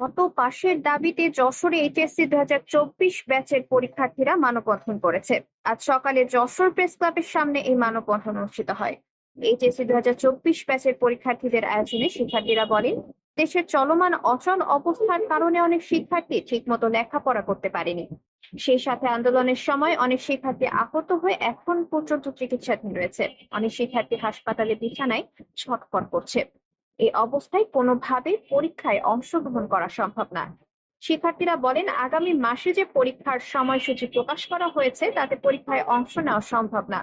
গত পাশের দাবিতে যশোরে এইচএসসি দু হাজার চব্বিশ ব্যাচের পরীক্ষার্থীরা মানববন্ধন করেছে। আজ সকালে যশোর প্রেস ক্লাবের সামনে এই মানববন্ধন অনুষ্ঠিত হয়। এইচএসসি দু হাজার চব্বিশ ব্যাচের পরীক্ষার্থীদের আয়োজনে শিক্ষার্থীরা বলেন, দেশের চলমান অচল অবস্থার কারণে অনেক শিক্ষার্থী ঠিকমতো লেখাপড়া করতে পারেনি। সেই সাথে আন্দোলনের সময় অনেক শিক্ষার্থী আহত হয়ে এখন পর্যন্ত চিকিৎসাধীন রয়েছে। অনেক শিক্ষার্থী হাসপাতালে বিছানায় ছটফট করছে। এই অবস্থায় কোনোভাবে পরীক্ষায় অংশগ্রহণ করা সম্ভব না। শিক্ষার্থীরা বলেন, আগামী মাসে যে পরীক্ষার সময়সূচি প্রকাশ করা হয়েছে, তাতে পরীক্ষায় অংশ নেওয়া সম্ভব না।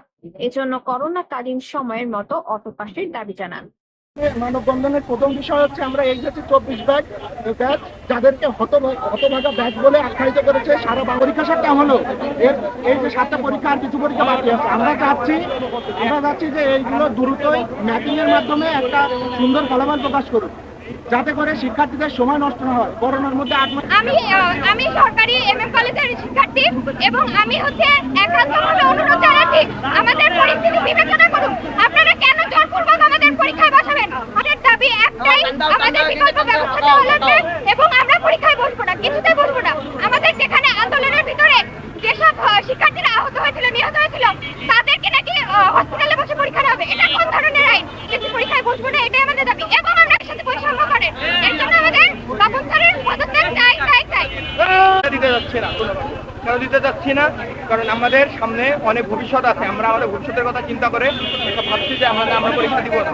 এজন্য করোনাকালীন সময়ের মতো অটোপাসের দাবি জানান। মানববন্ধনের প্রথম বিষয় হচ্ছে আমরা এই যে চব্বিশ ব্যাগ ব্যাগ, যাদেরকে হত হতভাগা ব্যাগ বলে আখ্যায়িত করেছে, সারা পরীক্ষা সাতটা হলো। এর, এই যে সাতটা পরীক্ষা আর কিছু পরীক্ষা বাকি আছে। আমরা চাচ্ছি আমরা চাচ্ছি যে এইগুলো দ্রুতই ম্যাপিং এর মাধ্যমে একটা সুন্দর ফলাফল প্রকাশ করুন যাতে করে শিক্ষার্থীদের সময় নষ্ট না হয়। করোনার মধ্যে আমি আমি সরকারি এম এম কলেজের শিক্ষার্থী এবং আমি হচ্ছে একান্তভাবে অনুরোধ জানাচ্ছি আমাদের পরিস্থিতি বিবেচনা করুন আপনারা কেন জোরপূর্বক আমাদের পরীক্ষায় বসাবেন আমাদের দাবি একটাই আমাদের বিকল্প ব্যবস্থা দেওয়া লাগবে এবং আমরা পরীক্ষায় বসবো না কিছুতে বসবো না। আমাদের যেখানে আন্দোলনের ভিতরে যেসব শিক্ষার্থীরা আহত হয়েছিল নিহত হয়েছিল তাদেরকে নাকি হসপিটালে বসে পরীক্ষা হবে। এটা কোন ধরনের আইন? কিন্তু পরীক্ষায় বসবো না এটাই আমাদের দাবি। এবং আমরা এর সাথে বৈষম্য করেন। এর জন্য আমাদের স্যারের পদত্যাগ চাই চাই চাই। দিতে যাচ্ছি না কেন দিতে যাচ্ছি না? কারণ আমাদের সামনে অনেক ভবিষ্যৎ আছে। আমরা আমাদের ভবিষ্যতের কথা চিন্তা করে এটা ভাবছি যে আমাদের আমরা পরীক্ষা দিব না।